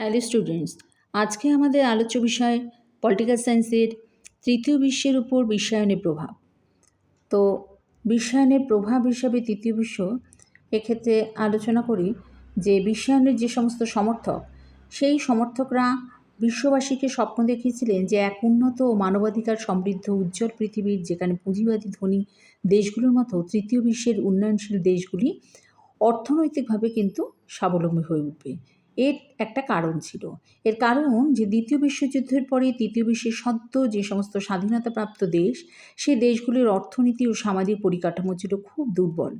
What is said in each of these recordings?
Hello students, আজকে আমাদের আলোচ্য বিষয় পলিটিক্যাল সায়েন্সের তৃতীয় বিশ্বের উপর বিশ্বায়নের প্রভাব। তো বিশ্বায়নের প্রভাব হিসাবে তৃতীয় বিশ্ব এক্ষেত্রে আলোচনা করি যে বিশ্বায়নের যে সমস্ত সমর্থক, সেই সমর্থকরা বিশ্ববাসীকে স্বপ্ন দেখিয়েছিলেন যে এক উন্নত ও মানবাধিকার সমৃদ্ধ উজ্জ্বল পৃথিবীর যেখানে পুঁজিবাদী ধনী দেশগুলোর মতো তৃতীয় বিশ্বের উন্নয়নশীল দেশগুলি অর্থনৈতিকভাবে কিন্তু স্বাবলম্বী হয়ে উঠবে। এর একটা কারণ ছিল। এর কারণ যে দ্বিতীয় বিশ্বযুদ্ধের পরে তৃতীয় বিশ্বের সদ্য যে সমস্ত স্বাধীনতাপ্রাপ্ত দেশ, সেই দেশগুলির অর্থনীতি ও সামাজিক পরিকাঠামো ছিল খুব দুর্বল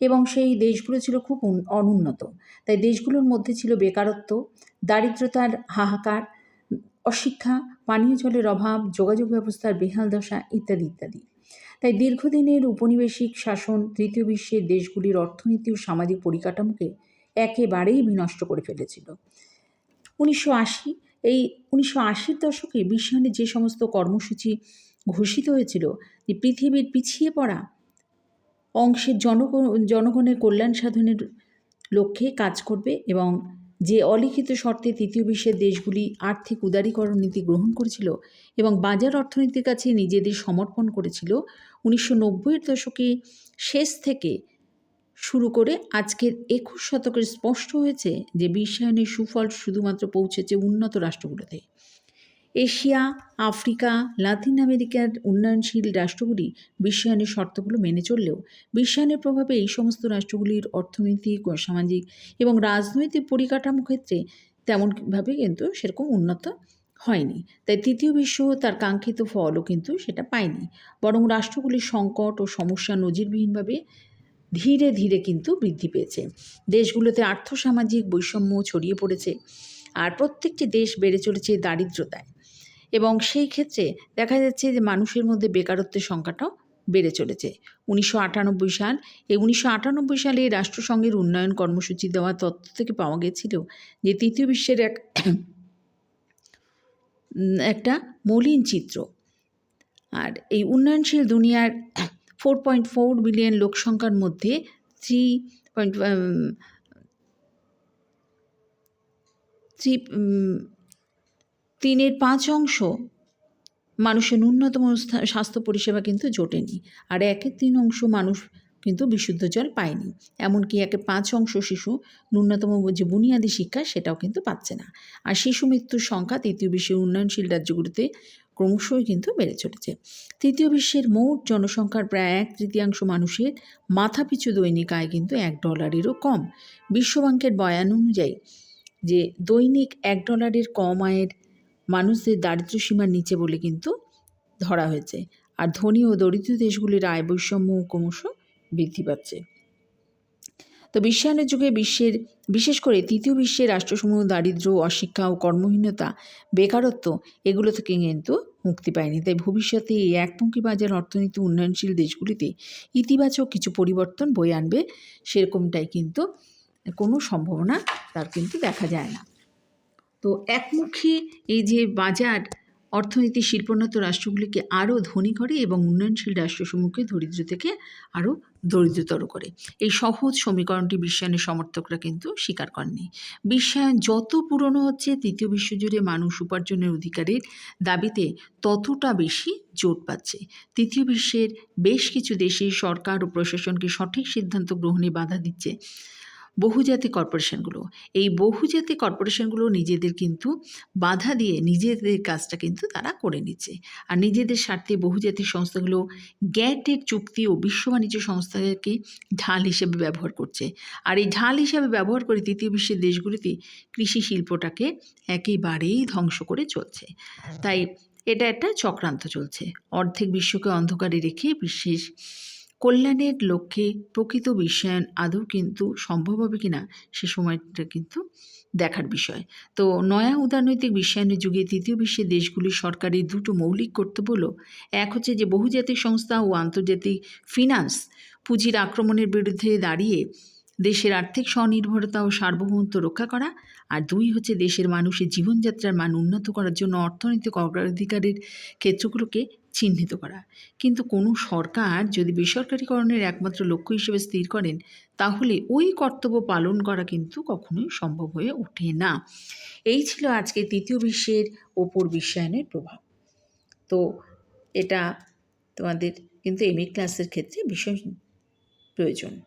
এবং সেই দেশগুলো ছিল খুব অনুন্নত। তাই দেশগুলোর মধ্যে ছিল বেকারত্ব, দারিদ্রতার হাহাকার, অশিক্ষা, পানীয় জলের অভাব, যোগাযোগ ব্যবস্থার বেহাল দশা ইত্যাদি ইত্যাদি। তাই দীর্ঘদিনের উপনিবেশিক শাসন তৃতীয় বিশ্বের দেশগুলির অর্থনীতি ও সামাজিক পরিকাঠামোকে একেবারেই বিনষ্ট করে ফেলেছিল। উনিশশো আশি, এই উনিশশো আশির দশকে বিশ্বায়নের যে সমস্ত কর্মসূচি ঘোষিত হয়েছিল, যে পৃথিবীর পিছিয়ে পড়া অংশের জনগণ জনগণের কল্যাণ সাধনের লক্ষ্যে কাজ করবে এবং যে অলিখিত শর্তে তৃতীয় বিশ্বের দেশগুলি আর্থিক উদারীকরণ নীতি গ্রহণ করেছিল এবং বাজার অর্থনীতির কাছে নিজেদের সমর্পণ করেছিল, উনিশশো নব্বইয়ের দশকে শেষ থেকে শুরু করে আজকের একুশ শতকের স্পষ্ট হয়েছে যে বিশ্বায়নের সুফল শুধুমাত্র পৌঁছেছে উন্নত রাষ্ট্রগুলোতে। এশিয়া, আফ্রিকা, লাতিন আমেরিকার উন্নয়নশীল রাষ্ট্রগুলি বিশ্বায়নের শর্তগুলো মেনে চললেও বিশ্বায়নের প্রভাবে এই সমস্ত রাষ্ট্রগুলির অর্থনৈতিক ও সামাজিক এবং রাজনৈতিক পরিকাঠামো ক্ষেত্রে তেমনভাবে কিন্তু সেরকম উন্নত হয়নি। তাই তৃতীয় বিশ্ব তার কাঙ্ক্ষিত ফলও কিন্তু সেটা পায়নি। বরং রাষ্ট্রগুলির সংকট ও সমস্যা নজিরবিহীনভাবে ধীরে ধীরে কিন্তু বৃদ্ধি পেয়েছে। দেশগুলোতে আর্থসামাজিক বৈষম্য ছড়িয়ে পড়েছে আর প্রত্যেকটি দেশ বেড়ে চলেছে দারিদ্রতায়। এবং সেই ক্ষেত্রে দেখা যাচ্ছে যে মানুষের মধ্যে বেকারত্বের সংখ্যাটাও বেড়ে চলেছে। উনিশশো আটানব্বই সাল, এই উনিশশো আটানব্বই সালে রাষ্ট্রসংঘের উন্নয়ন কর্মসূচি দেওয়া তথ্য থেকে পাওয়া গেছিল যে তৃতীয় বিশ্বের এক একটা মলিন চিত্র। আর এই উন্নয়নশীল দুনিয়ার ফোর পয়েন্ট ফোর বিলিয়ন লোক সংখ্যার মধ্যে থ্রি পয়েন্ট থ্রি তিনের পাঁচ অংশ মানুষের ন্যূনতম স্বাস্থ্য পরিষেবা কিন্তু জোটেনি। আর একের তিন অংশ মানুষ কিন্তু বিশুদ্ধ জল পায়নি। এমনকি একে পাঁচ অংশ শিশু, ন্যূনতম যে বুনিয়াদী শিক্ষা সেটাও কিন্তু পাচ্ছে না। আর শিশু মৃত্যুর সংখ্যা তৃতীয় বিশ্বের উন্নয়নশীল রাজ্যগুলিতে ক্রমশই কিন্তু বেড়ে চলেছে। তৃতীয় বিশ্বের মোট জনসংখ্যার প্রায় এক তৃতীয়াংশ মানুষের মাথাপিছু দৈনিক আয় কিন্তু এক ডলারেরও কম। বিশ্বব্যাংকের বয়ান অনুযায়ী যে দৈনিক এক ডলারের কম আয়ের মানুষদের দারিদ্র্য সীমার নিচে বলে কিন্তু ধরা হয়েছে। আর ধনী ও দরিদ্র দেশগুলির আয় বৈষম্য ক্রমশ বৃদ্ধি পাচ্ছে। তো বিশ্বায়নের যুগে বিশ্বের, বিশেষ করে তৃতীয় বিশ্বের রাষ্ট্রসমূহ দারিদ্র্য অশিক্ষা ও কর্মহীনতা, বেকারত্ব, এগুলো থেকে কিন্তু মুক্তি পায়নি। তাই ভবিষ্যতে এই একমুখী বাজার অর্থনীতি উন্নয়নশীল দেশগুলিতে ইতিবাচক কিছু পরিবর্তন বয়ে আনবে সেরকমটাই কিন্তু কোনো সম্ভাবনা তার কিন্তু দেখা যায় না। তো একমুখী এই যে বাজার, অর্থনীতি, শিল্পোন্নত রাষ্ট্রগুলিকে আরও ধনী করে এবং উন্নয়নশীল রাষ্ট্রসমূহকে দরিদ্র থেকে আরও দরিদ্রতর করে। এই সহজ সমীকরণটি বিশ্বায়নের সমর্থকরা কিন্তু স্বীকার করেননি। বিশ্বায়ন যত পুরনো হচ্ছে, তৃতীয় বিশ্বজুড়ে মানুষ উপার্জনের অধিকারের দাবিতে ততটা বেশি জোট পাচ্ছে। তৃতীয় বিশ্বের বেশ কিছু দেশে সরকার ও প্রশাসনকে সঠিক সিদ্ধান্ত গ্রহণে বাধা দিচ্ছে। বহুজাতি কর্পোরেশনগুলো। এই বহুজাতি কর্পোরেশনগুলো নিজেদের কিন্তু বাধা দিয়ে নিজেদের কাজটা কিন্তু তারা করে নিচ্ছে। আর নিজেদের স্বার্থে বহুজাতিক সংস্থাগুলো গ্যাটের চুক্তি ও বিশ্ব বাণিজ্য সংস্থাকে ঢাল হিসেবে ব্যবহার করছে। আর এই ঢাল হিসেবে ব্যবহার করে তৃতীয় বিশ্বের দেশগুলিতে কৃষি শিল্পটাকে একেবারেই ধ্বংস করে চলছে। তাই এটা একটা চক্রান্ত চলছে। অর্ধেক বিশ্বকে অন্ধকারে রেখে বিশেষ কল্যাণের লক্ষ্যে প্রকৃত বিশ্বায়ন আদৌ কিন্তু সম্ভব হবে কিনা সে সময়টা কিন্তু দেখার বিষয়। তো নয়া উদারনৈতিক বিশ্বায়নের যুগে তৃতীয় বিশ্বের দেশগুলির সরকারের দুটো মৌলিক কর্তব্য হলো, এক হচ্ছে যে বহুজাতিক সংস্থা ও আন্তর্জাতিক ফিনান্স পুঁজির আক্রমণের বিরুদ্ধে দাঁড়িয়ে দেশের আর্থিক স্বনির্ভরতা ও সার্বভৌমত্ব রক্ষা করা, আর দুই হচ্ছে দেশের মানুষের জীবনযাত্রার মান উন্নত করার জন্য অর্থনৈতিক অগ্রাধিকারের ক্ষেত্রগুলোকে চিহ্নিত করা। কিন্তু কোনো সরকার যদি বেসরকারীকরণের একমাত্র লক্ষ্য হিসেবে স্থির করেন, তাহলে ওই কর্তব্য পালন করা কিন্তু কখনোই সম্ভব হয়ে ওঠে না। এই ছিল আজকে তৃতীয় বিশ্বের ওপর বিশ্বায়নের প্রভাব। তো এটা তোমাদের কিন্তু এম এ ক্লাসের ক্ষেত্রে ভীষণ প্রয়োজন।